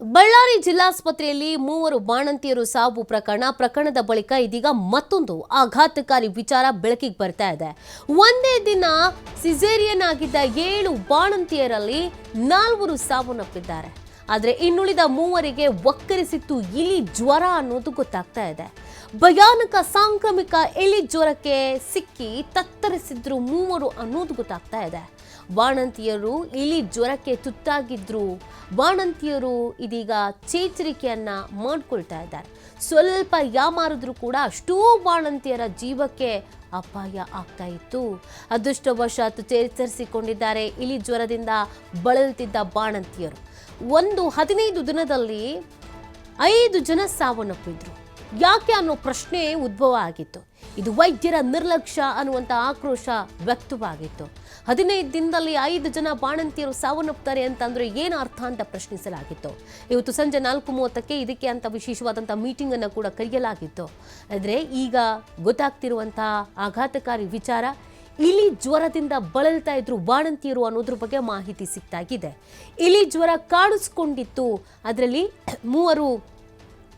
ಬಳ್ಳಾರಿ ಜಿಲ್ಲಾಸ್ಪತ್ರೆಯಲ್ಲಿ ಮೂವರು ಬಾಣಂತಿಯರು ಸಾವು ಪ್ರಕರಣ. ಪ್ರಕರಣದ ಬಳಿಕ ಇದೀಗ ಮತ್ತೊಂದು ಆಘಾತಕಾರಿ ವಿಚಾರ ಬೆಳಕಿಗೆ ಬರ್ತಾ ಇದೆ. ಒಂದೇ ದಿನ ಸಿಜೇರಿಯನ್ ಆಗಿದ್ದ ಏಳು ಬಾಣಂತಿಯರಲ್ಲಿ ನಾಲ್ವರು ಸಾವನ್ನಪ್ಪಿದ್ದಾರೆ. ಆದರೆ ಇನ್ನುಳಿದ ಮೂವರಿಗೆ ಒಕ್ಕರಿಸಿತ್ತು ಇಲಿ ಜ್ವರ ಅನ್ನೋದು ಗೊತ್ತಾಗ್ತಾ ಇದೆ. ಭಯಾನಕ ಸಾಂಕ್ರಾಮಿಕ ಇಲಿ ಜ್ವರಕ್ಕೆ ಸಿಕ್ಕಿ ತತ್ತರಿಸಿದ್ರು ಮೂವರು ಅನ್ನೋದು ಗೊತ್ತಾಗ್ತಾ ಇದೆ. ಬಾಣಂತಿಯರು ಇಲಿ ಜ್ವರಕ್ಕೆ ತುತ್ತಾಗಿದ್ರು. ಬಾಣಂತಿಯರು ಇದೀಗ ಚೇತರಿಕೆಯನ್ನ ಮಾಡ್ಕೊಳ್ತಾ ಇದ್ದಾರೆ. ಸ್ವಲ್ಪ ಯಾಮಾರಿದ್ರು ಕೂಡ ಅಷ್ಟೂ ಬಾಣಂತಿಯರ ಜೀವಕ್ಕೆ ಅಪಾಯ ಆಗ್ತಾ ಇತ್ತು. ಅದೃಷ್ಟವಶಾತ್ ಚೇತರಿಸಿಕೊಂಡಿದ್ದಾರೆ. ಇಲಿ ಜ್ವರದಿಂದ ಬಳಲುತ್ತಿದ್ದ ಬಾಣಂತಿಯರು ಒಂದು ಹದಿನೈದು ದಿನದಲ್ಲಿ ಐದು ಜನ ಸಾವನ್ನಪ್ಪಿದ್ರು. ಯಾಕೆ ಅನ್ನೋ ಪ್ರಶ್ನೆ ಉದ್ಭವ ಆಗಿತ್ತು. ಇದು ವೈದ್ಯರ ನಿರ್ಲಕ್ಷ್ಯ ಅನ್ನುವಂಥ ಆಕ್ರೋಶ ವ್ಯಕ್ತವಾಗಿತ್ತು. ಹದಿನೈದು ದಿನದಲ್ಲಿ ಐದು ಜನ ಬಾಣಂತಿಯರು ಸಾವನ್ನಪ್ತಾರೆ ಅಂತಂದ್ರೆ ಏನು ಅರ್ಥ ಅಂತ ಪ್ರಶ್ನಿಸಲಾಗಿತ್ತು. ಇವತ್ತು ಸಂಜೆ ನಾಲ್ಕು ಮೂವತ್ತಕ್ಕೆ ಇದಕ್ಕೆ ಅಂತ ವಿಶೇಷವಾದಂಥ ಮೀಟಿಂಗನ್ನು ಕೂಡ ಕರೆಯಲಾಗಿತ್ತು. ಆದರೆ ಈಗ ಗೊತ್ತಾಗ್ತಿರುವಂತಹ ಆಘಾತಕಾರಿ ವಿಚಾರ ಇಲಿ ಜ್ವರದಿಂದ ಬಳಲ್ತಾ ಇದ್ರು ಬಾಣಂತಿಯರು ಅನ್ನೋದ್ರ ಬಗ್ಗೆ ಮಾಹಿತಿ ಸಿಕ್ತಾಗಿದೆ ಇಲಿ ಜ್ವರ ಕಾಣಿಸ್ಕೊಂಡಿತ್ತು. ಅದರಲ್ಲಿ ಮೂವರು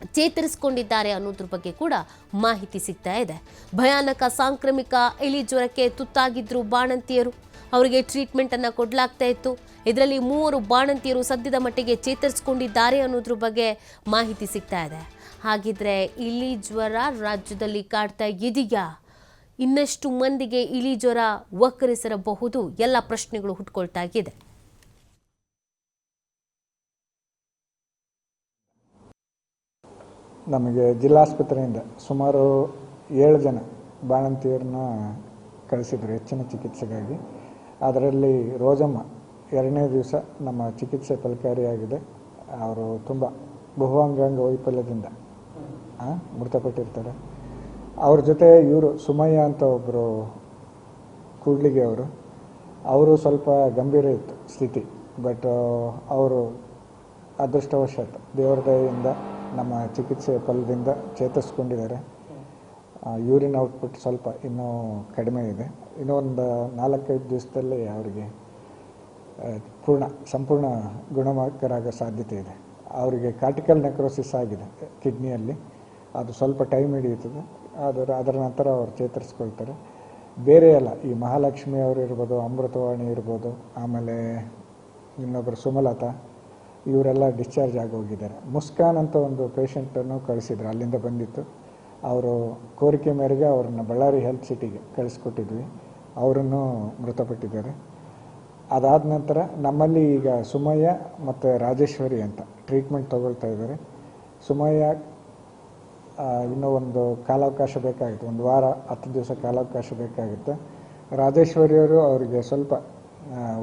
ಚೇತರಿಸಿಕೊಂಡಿದ್ದಾರೆ ಅನ್ನೋದ್ರ ಬಗ್ಗೆ ಕೂಡ ಮಾಹಿತಿ ಸಿಗ್ತಾ ಇದೆ. ಭಯಾನಕ ಸಾಂಕ್ರಾಮಿಕ ಇಲಿ ಜ್ವರಕ್ಕೆ ತುತ್ತಾಗಿದ್ರು ಬಾಣಂತಿಯರು. ಅವರಿಗೆ ಟ್ರೀಟ್ಮೆಂಟನ್ನು ಕೊಡಲಾಗ್ತಾ ಇತ್ತು. ಇದರಲ್ಲಿ ಮೂವರು ಬಾಣಂತಿಯರು ಸದ್ಯದ ಮಟ್ಟಿಗೆ ಚೇತರಿಸಿಕೊಂಡಿದ್ದಾರೆ ಅನ್ನೋದ್ರ ಬಗ್ಗೆ ಮಾಹಿತಿ ಸಿಗ್ತಾ ಇದೆ. ಹಾಗಿದ್ರೆ ಇಲಿ ಜ್ವರ ರಾಜ್ಯದಲ್ಲಿ ಕಾಡ್ತಾ ಇದೆಯಾ? ಇನ್ನಷ್ಟು ಮಂದಿಗೆ ಇಲಿ ಜ್ವರ ವಕ್ಕರಿಸಿರಬಹುದು? ಎಲ್ಲ ಪ್ರಶ್ನೆಗಳು ಹುಟ್ಕೊಳ್ತಾ ಇದೆ. ನಮಗೆ ಜಿಲ್ಲಾಸ್ಪತ್ರೆಯಿಂದ ಸುಮಾರು ಏಳು ಜನ ಬಾಣಂತಿಯರನ್ನ ಕಳಿಸಿದರು ಹೆಚ್ಚಿನ ಚಿಕಿತ್ಸೆಗಾಗಿ. ಅದರಲ್ಲಿ ರೋಜಮ್ಮ ಎರಡನೇ ದಿವಸ ನಮ್ಮ ಚಿಕಿತ್ಸೆ ಫಲಕಾರಿಯಾಗಿದೆ. ಅವರು ತುಂಬ ಬಹುಅಂಗಾಂಗ ವೈಫಲ್ಯದಿಂದ ಮೃತಪಟ್ಟಿರ್ತಾರೆ. ಅವ್ರ ಜೊತೆ ಇವರು ಸುಮಯ್ಯ ಅಂತ ಒಬ್ಬರು ಕೂಡ್ಲಿಗೆ ಅವರು. ಅವರು ಸ್ವಲ್ಪ ಗಂಭೀರ ಇತ್ತು ಸ್ಥಿತಿ, ಬಟ್, ಅವರು ಅದೃಷ್ಟವಶಾತ್ ದೇವರ ದಯೆಯಿಂದ ನಮ್ಮ ಚಿಕಿತ್ಸೆ ಫಲದಿಂದ ಚೇತರಿಸ್ಕೊಂಡಿದ್ದಾರೆ. ಯೂರಿನ್ ಔಟ್ಪುಟ್ ಸ್ವಲ್ಪ ಇನ್ನೂ ಕಡಿಮೆ ಇದೆ. ಇನ್ನೂ ಒಂದು ನಾಲ್ಕೈದು ದಿವಸದಲ್ಲಿ ಅವರಿಗೆ ಪೂರ್ಣ, ಸಂಪೂರ್ಣ ಗುಣಮುಖರಾಗೋ ಸಾಧ್ಯತೆ ಇದೆ. ಅವರಿಗೆ ಕಾರ್ಟಿಕಲ್ ನೆಕ್ರೋಸಿಸ್ ಆಗಿದೆ ಕಿಡ್ನಿಯಲ್ಲಿ. ಅದು ಸ್ವಲ್ಪ ಟೈಮ್ ಹಿಡಿಯುತ್ತದೆ. ಆದರೆ ಅದರ ನಂತರ ಅವರು ಚೇತರಿಸ್ಕೊಳ್ತಾರೆ. ಬೇರೆ ಅಲ್ಲ, ಈ ಮಹಾಲಕ್ಷ್ಮಿ ಅವರು ಇರ್ಬೋದು, ಅಮೃತವಾಣಿ ಇರ್ಬೋದು, ಆಮೇಲೆ ಇನ್ನೊಬ್ಬರು ಸುಮಲತಾ ಇವರೆಲ್ಲ ಡಿಸ್ಚಾರ್ಜ್ ಆಗೋಗಿದ್ದಾರೆ. ಮುಸ್ಕಾನ್ ಅಂತ ಒಂದು ಪೇಷಂಟನ್ನು ಕಳಿಸಿದ್ರು, ಅಲ್ಲಿಂದ ಬಂದಿತ್ತು. ಅವರು ಕೋರಿಕೆ ಮೇರೆಗೆ ಅವ್ರನ್ನ ಬಳ್ಳಾರಿ ಹೆಲ್ತ್ ಸಿಟಿಗೆ ಕಳಿಸ್ಕೊಟ್ಟಿದ್ವಿ. ಅವರನ್ನು ಮೃತಪಟ್ಟಿದ್ದಾರೆ. ಅದಾದ ನಂತರ ನಮ್ಮಲ್ಲಿ ಈಗ ಸುಮಯ್ಯ ಮತ್ತು ರಾಜೇಶ್ವರಿ ಅಂತ ಟ್ರೀಟ್ಮೆಂಟ್ ತೊಗೊಳ್ತಾ ಇದ್ದಾರೆ. ಸುಮಯ್ಯ ಇನ್ನೂ ಒಂದು ಕಾಲಾವಕಾಶ ಬೇಕಾಗಿತ್ತು. ಒಂದು ವಾರ, ಹತ್ತು ದಿವಸ ಕಾಲಾವಕಾಶ ಬೇಕಾಗುತ್ತೆ. ರಾಜೇಶ್ವರಿಯವರು ಅವರಿಗೆ ಸ್ವಲ್ಪ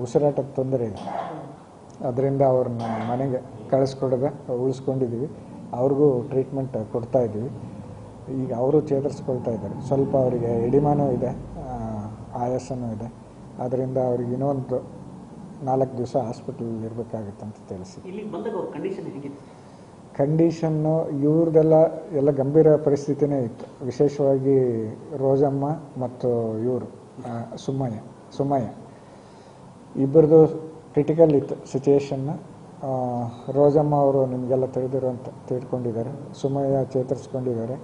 ಉಸಿರಾಟದ ತೊಂದರೆ ಇದೆ. ಅದರಿಂದ ಅವ್ರನ್ನ ಮನೆಗೆ ಕಳಿಸ್ಕೊಡದೆ ಉಳಿಸ್ಕೊಂಡಿದ್ದೀವಿ ಅವ್ರಿಗೂ ಟ್ರೀಟ್ಮೆಂಟ್ ಕೊಡ್ತಾ ಇದ್ದೀವಿ ಈಗ ಅವರು ಚೇತರಿಸ್ಕೊಳ್ತಾ ಇದ್ದಾರೆ. ಸ್ವಲ್ಪ ಅವರಿಗೆ ಎಡಿಮಾನೂ ಇದೆ ಆಯಾಸನೂ ಇದೆ. ಅದರಿಂದ ಅವ್ರಿಗೆ ಇನ್ನೊಂದು ನಾಲ್ಕು ದಿವಸ ಹಾಸ್ಪಿಟಲ್ ಇರಬೇಕಾಗುತ್ತೆ ಅಂತ ತಿಳಿಸಿ. ಕಂಡೀಷನ್ನು ಇವ್ರದ್ದೆಲ್ಲ ಎಲ್ಲ ಗಂಭೀರ ಪರಿಸ್ಥಿತಿನೇ ಇತ್ತು. ವಿಶೇಷವಾಗಿ ರೋಜಮ್ಮ ಮತ್ತು ಇವರು ಸುಮ್ಮಯ್ಯ ಸುಮ್ಮಯ್ಯ. ಇಬ್ಬರದು ಕ್ರಿಟಿಕಲ್ ಇತ್ತು ಸಿಚುಯೇಷನ್ನ ರೋಜಮ್ಮ ಅವರು ನಿಮಗೆಲ್ಲ ತಿಳಿದಿರುವಂತ ತಿಳ್ಕೊಂಡಿದ್ದಾರೆ ಸುಮಯ್ಯ ಚೇತರಿಸ್ಕೊಂಡಿದ್ದಾರೆ.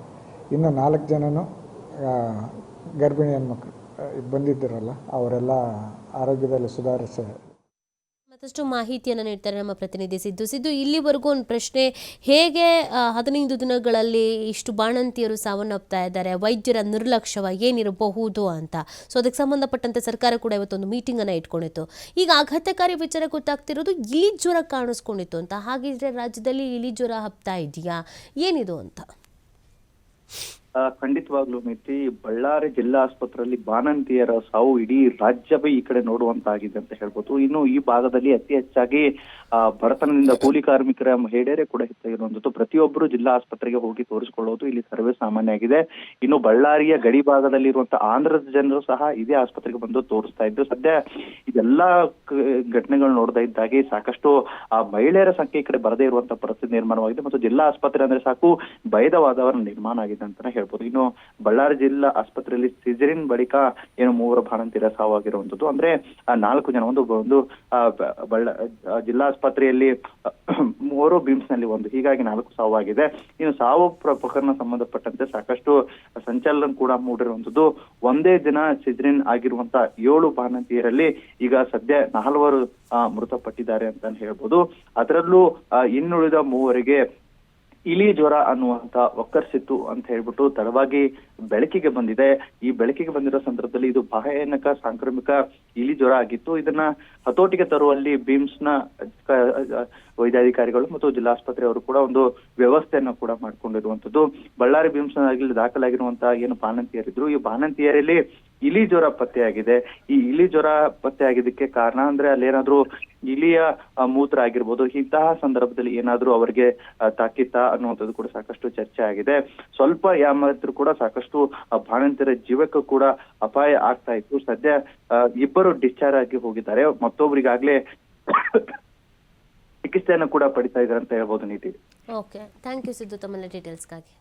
ಇನ್ನು ನಾಲ್ಕು ಜನನು ಗರ್ಭಿಣಿ ಹೆಣ್ಮಕ್ಳು ಬಂದಿದ್ದರಲ್ಲ, ಅವರೆಲ್ಲ ಆರೋಗ್ಯದಲ್ಲಿ ಸುಧಾರಿಸ ಮತ್ತಷ್ಟು ಮಾಹಿತಿಯನ್ನು ನೀಡ್ತಾರೆ ನಮ್ಮ ಪ್ರತಿನಿಧಿ ಸಿದ್ದು. ಸಿದ್ದು, ಇಲ್ಲಿವರೆಗೂ ಒಂದು ಪ್ರಶ್ನೆ, ಹೇಗೆ ಹದಿನೈದು ದಿನಗಳಲ್ಲಿ ಇಷ್ಟು ಬಾಣಂತಿಯರು ಸಾವನ್ನಪ್ತಾ ಇದ್ದಾರೆ, ವೈದ್ಯರ ನಿರ್ಲಕ್ಷ್ಯವ ಏನಿರಬಹುದು ಅಂತ. ಸೊ ಅದಕ್ಕೆ ಸಂಬಂಧಪಟ್ಟಂತೆ ಸರ್ಕಾರ ಕೂಡ ಇವತ್ತೊಂದು ಮೀಟಿಂಗ್ ಅನ್ನು ಇಟ್ಕೊಂಡಿತ್ತು. ಈಗ ಆಘಾತಕಾರಿ ವಿಚಾರ ಗೊತ್ತಾಗ್ತಿರೋದು ಇಲಿ ಜ್ವರ ಕಾಣಿಸ್ಕೊಂಡಿತ್ತು ಅಂತ. ಹಾಗಿದ್ರೆ ರಾಜ್ಯದಲ್ಲಿ ಇಲಿ ಜ್ವರ ಹಬ್ತಾ ಇದೆಯಾ? ಏನಿದು ಅಂತ. ಖಂಡಿತವಾಗ್ಲೂ ಮಿತಿ ಬಳ್ಳಾರಿ ಜಿಲ್ಲಾ ಆಸ್ಪತ್ರೆಯಲ್ಲಿ ಬಾಣಂತಿಯರ ಸಾವು ಇಡೀ ರಾಜ್ಯವೇ ಈ ಕಡೆ ನೋಡುವಂತಾಗಿದೆ ಅಂತ ಹೇಳ್ಬೋದು. ಇನ್ನು ಈ ಭಾಗದಲ್ಲಿ ಅತಿ ಹೆಚ್ಚಾಗಿ ಆ, ಬಡತನದಿಂದ ಕೂಲಿ ಕಾರ್ಮಿಕರ ಮಹಿಳೆಯರೇ ಕೂಡ ಹೆಚ್ಚಾಗಿರುವಂತದ್ದು ಪ್ರತಿಯೊಬ್ಬರು ಜಿಲ್ಲಾ ಆಸ್ಪತ್ರೆಗೆ ಹೋಗಿ ತೋರಿಸಿಕೊಳ್ಳೋದು ಇಲ್ಲಿ ಸರ್ವೇ ಸಾಮಾನ್ಯ ಆಗಿದೆ. ಇನ್ನು ಬಳ್ಳಾರಿಯ ಗಡಿ ಭಾಗದಲ್ಲಿ ಇರುವಂತಹ ಆಂಧ್ರದ ಜನರು ಸಹ ಇದೇ ಆಸ್ಪತ್ರೆಗೆ ಬಂದು ತೋರಿಸ್ತಾ ಇದ್ರು. ಸದ್ಯ ಇದೆಲ್ಲಾ ಘಟನೆಗಳು ನೋಡ್ತಾ ಇದ್ದಾಗೆ ಸಾಕಷ್ಟು ಆ ಮಹಿಳೆಯರ ಸಂಖ್ಯೆ ಈ ಕಡೆ ಬರದೇ ಇರುವಂತಹ ಪರಿಸ್ಥಿತಿ ನಿರ್ಮಾಣವಾಗಿದೆ. ಮತ್ತು ಜಿಲ್ಲಾ ಆಸ್ಪತ್ರೆ ಅಂದ್ರೆ ಸಾಕು ಭಯದ ವಾತಾವರಣ ನಿರ್ಮಾಣ ಆಗಿದೆ ಅಂತಾನೆ ಹೇಳ್ಬೋದು. ಇನ್ನು ಬಳ್ಳಾರಿ ಜಿಲ್ಲಾ ಆಸ್ಪತ್ರೆಯಲ್ಲಿ ಸಿಜರಿನ್ ಬಳಿಕ ಏನು ಮೂವರು ಬಾಣಂತಿಯರ ಸಾವಾಗಿರುವಂತದ್ದು ಅಂದ್ರೆ ನಾಲ್ಕು ಜನ ಒಂದು ಒಂದು ಜಿಲ್ಲಾ ಆಸ್ಪತ್ರೆಯಲ್ಲಿ ಮೂವರು ಬಿಮ್ಸ್ನಲ್ಲಿ ಒಂದು. ಹೀಗಾಗಿ ನಾಲ್ಕು ಸಾವಾಗಿದೆ. ಇನ್ನು ಸಾವು ಪ್ರಕರಣ ಸಂಬಂಧಪಟ್ಟಂತೆ ಸಾಕಷ್ಟು ಸಂಚಲನ ಕೂಡ ಮೂಡಿರುವಂತದ್ದು ಒಂದೇ ದಿನ ಸಿಜರಿನ್ ಆಗಿರುವಂತ ಏಳು ಬಾಣಂತಿಯರಲ್ಲಿ ಈಗ ಸದ್ಯ ನಾಲ್ವರು ಮೃತಪಟ್ಟಿದ್ದಾರೆ ಅಂತ ಹೇಳ್ಬೋದು. ಅದರಲ್ಲೂ ಇನ್ನುಳಿದ ಮೂವರಿಗೆ ಇಲಿ ಜ್ವರ ಅನ್ನುವಂತ ಒಕ್ಕರ್ಸಿತ್ತು ಅಂತ ಹೇಳ್ಬಿಟ್ಟು ತಡವಾಗಿ ಬೆಳಕಿಗೆ ಬಂದಿದೆ. ಈ ಬೆಳಕಿಗೆ ಬಂದಿರೋ ಸಂದರ್ಭದಲ್ಲಿ ಇದು ಭಯಾನಕ ಸಾಂಕ್ರಾಮಿಕ ಇಲಿ ಜ್ವರ ಆಗಿತ್ತು. ಇದನ್ನ ಹತೋಟಿಗೆ ತರುವಲ್ಲಿ ಬಿಮ್ಸ್ನ ವೈದ್ಯಾಧಿಕಾರಿಗಳು ಮತ್ತು ಜಿಲ್ಲಾಸ್ಪತ್ರೆಯವರು ಕೂಡ ಒಂದು ವ್ಯವಸ್ಥೆಯನ್ನ ಕೂಡ ಮಾಡ್ಕೊಂಡಿರುವಂತದ್ದು ಬಳ್ಳಾರಿ ಬಿಮ್ಸ್ನಲ್ಲಿ ದಾಖಲಾಗಿರುವಂತಹ ಏನು ಬಾಣಂತಿಯರಿದ್ರು, ಈ ಬಾಣಂತಿಯರಲ್ಲಿ ಇಲಿ ಜ್ವರ ಪತ್ತೆಯಾಗಿದೆ. ಈ ಇಲಿ ಜ್ವರ ಪತ್ತೆಯಾಗಿದ್ದಕ್ಕೆ ಕಾರಣ ಅಂದ್ರೆ ಅಲ್ಲೇನಾದ್ರೂ ಇಲಿಯ ಮೂತ್ರ ಆಗಿರ್ಬೋದು, ಇಂತಹ ಸಂದರ್ಭದಲ್ಲಿ ಏನಾದ್ರೂ ಅವರಿಗೆ ತಾಕಿತ ಅನ್ನುವಂಥದ್ದು ಕೂಡ ಸಾಕಷ್ಟು ಚರ್ಚೆ ಆಗಿದೆ. ಸ್ವಲ್ಪ ಯಾಮಾದ್ರು ಕೂಡ ಸಾಕಷ್ಟು ಬಾಣಂತರ ಜೀವಕ್ಕೂ ಕೂಡ ಅಪಾಯ ಆಗ್ತಾ ಇತ್ತು. ಸದ್ಯ ಇಬ್ಬರು ಡಿಸ್ಚಾರ್ಜ್ ಆಗಿ ಹೋಗಿದ್ದಾರೆ. ಮತ್ತೊಬ್ಬರಿಗಾಗ್ಲೇ ಚಿಕಿತ್ಸೆಯನ್ನು ಕೂಡ ಪಡಿತಾ ಇದ್ದಾರೆ ಅಂತ ಹೇಳ್ಬೋದು ನೀತಿ. Okay thank you Siddu. ತಮ್ಮ ಡೀಟೇಲ್ಸ್ಗಾಗಿ